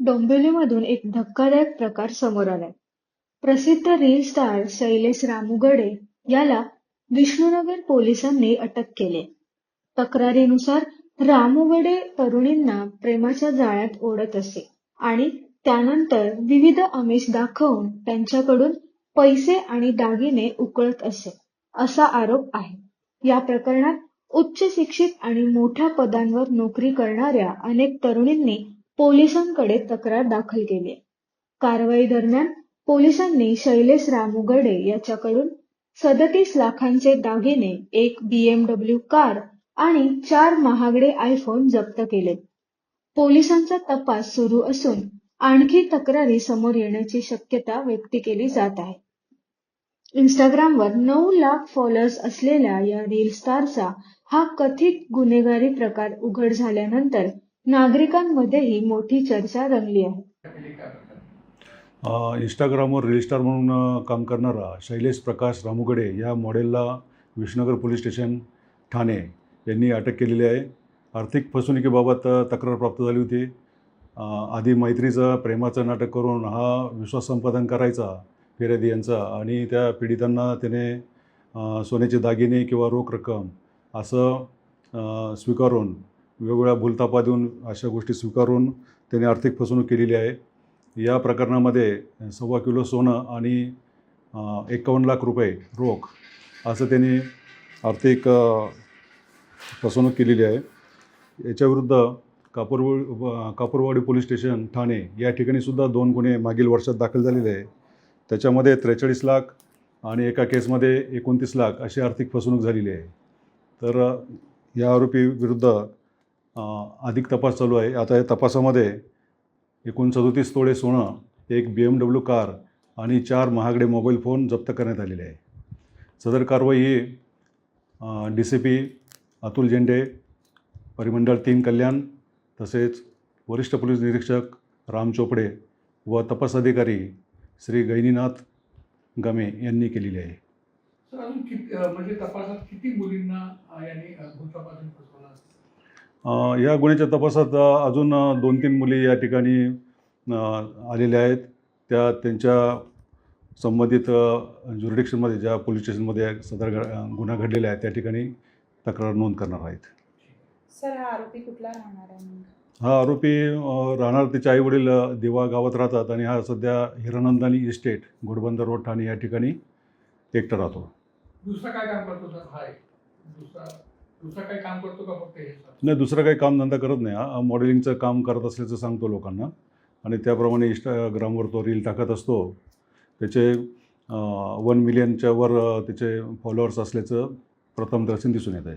डोंबिवलीमधून एक धक्कादायक प्रकार समोर आलाय. प्रसिद्ध रील स्टार शैलेश रामुगडे याला विष्णुनगर पोलिसांनी अटक केले. तक्रारीनुसार रामुगडे तरुणींना प्रेमाच्या जाळ्यात ओढत असे आणि त्यानंतर विविध आमिष दाखवून त्यांच्याकडून पैसे आणि दागिने उकळत असे असा आरोप आहे. या प्रकरणात उच्च शिक्षित आणि मोठ्या पदांवर नोकरी करणाऱ्या अनेक तरुणींनी पोलिसांकडे तक्रार दाखल केली आहे. कारवाई दरम्यान पोलिसांनी शैलेश रामुगडे याच्याकडून सदतीस लाखांचे दागिने एक बीएमडब्ल्यू कार आणि चार महागडे आयफोन जप्त केलेत पोलिसांचा तपास सुरू असून आणखी तक्रारी समोर येण्याची शक्यता व्यक्त केली जात आहे इंस्टाग्रामवर नऊ लाख फॉलोअर्स असलेल्या या रील स्टारचा हा कथित गुन्हेगारी प्रकार उघड झाल्यानंतर नागरिकांमध्येही मोठी चर्चा रंगली आहे. इंस्टाग्रामवर रिलिस्टार म्हणून काम करणारा शैलेश प्रकाश रामुगडे या मॉडेलला विष्णुनगर पोलीस स्टेशन ठाणे यांनी अटक केलेली आहे. आर्थिक फसवणुकीबाबत तक्रार प्राप्त झाली होती. आधी मैत्रीचं प्रेमाचं नाटक करून हा विश्वास संपादन करायचा फिर्यादी यांचा आणि त्या पीडितांना त्याने सोन्याचे दागिने किंवा रोख रक्कम असं स्वीकारून वेगवेगळ्या भूलतापा देऊन अशा गोष्टी स्वीकारून त्याने आर्थिक फसवणूक केलेली आहे. या प्रकरणामध्ये सव्वा किलो सोनं आणि एकावन्न लाख रुपये रोख असं त्यांनी आर्थिक फसवणूक केलेली आहे. याच्याविरुद्ध कापूरवाडी कापूरवाडी पोलीस स्टेशन ठाणे या ठिकाणीसुद्धा दोन गुन्हे मागील वर्षात दाखल झालेले आहे. त्याच्यामध्ये त्रेचाळीस लाख आणि एका केसमध्ये एकोणतीस लाख अशी आर्थिक फसवणूक झालेली आहे. तर या आरोपी विरुद्ध अधिक तपास चालू आहे. आता या तपासामध्ये एकूण सदोतीस तोळे सोनं एक बी एम डब्ल्यू कार आणि चार महागडे मोबाईल फोन जप्त करण्यात आलेले आहे. सदर कारवाई ही D C P Atul Zende परिमंडळ तीन कल्याण तसेच वरिष्ठ पोलीस निरीक्षक राम चोपडे व तपास अधिकारी श्री गैनीनाथ गमे यांनी केलेली आहे. म्हणजे तपासात किती मुलींना यांनी या गुन्ह्याच्या तपासात अजून दोन तीन मुली या ठिकाणी आलेल्या आहेत. त्या त्यांच्या संबंधित ज्युरिडिक्शनमध्ये ज्या पोलीस स्टेशनमध्ये सदर गुन्हा घडलेला आहे त्या ठिकाणी तक्रार नोंद करणार आहेत. सर हा आरोपी कुठला राहणार आहे? हा आरोपी राहणार त्याचे आईवडील दिवा गावात राहतात आणि हा सध्या हिरानंदानी इस्टेट घोडबंदर रोड ठाणे या ठिकाणी एकटा राहतो. दुसरं काय काम करतो सर? हाय. दुसरा नाही दुसरं काही कामधंदा करत नाही. हा मॉडेलिंगचं काम करत असल्याचं सांगतो लोकांना. आणि त्याप्रमाणे इंस्टाग्रामवर तो रील टाकत असतो. त्याचे वन मिलियनच्या वर त्याचे फॉलोअर्स असल्याचं प्रथम दर्शन दिसून येत आहे.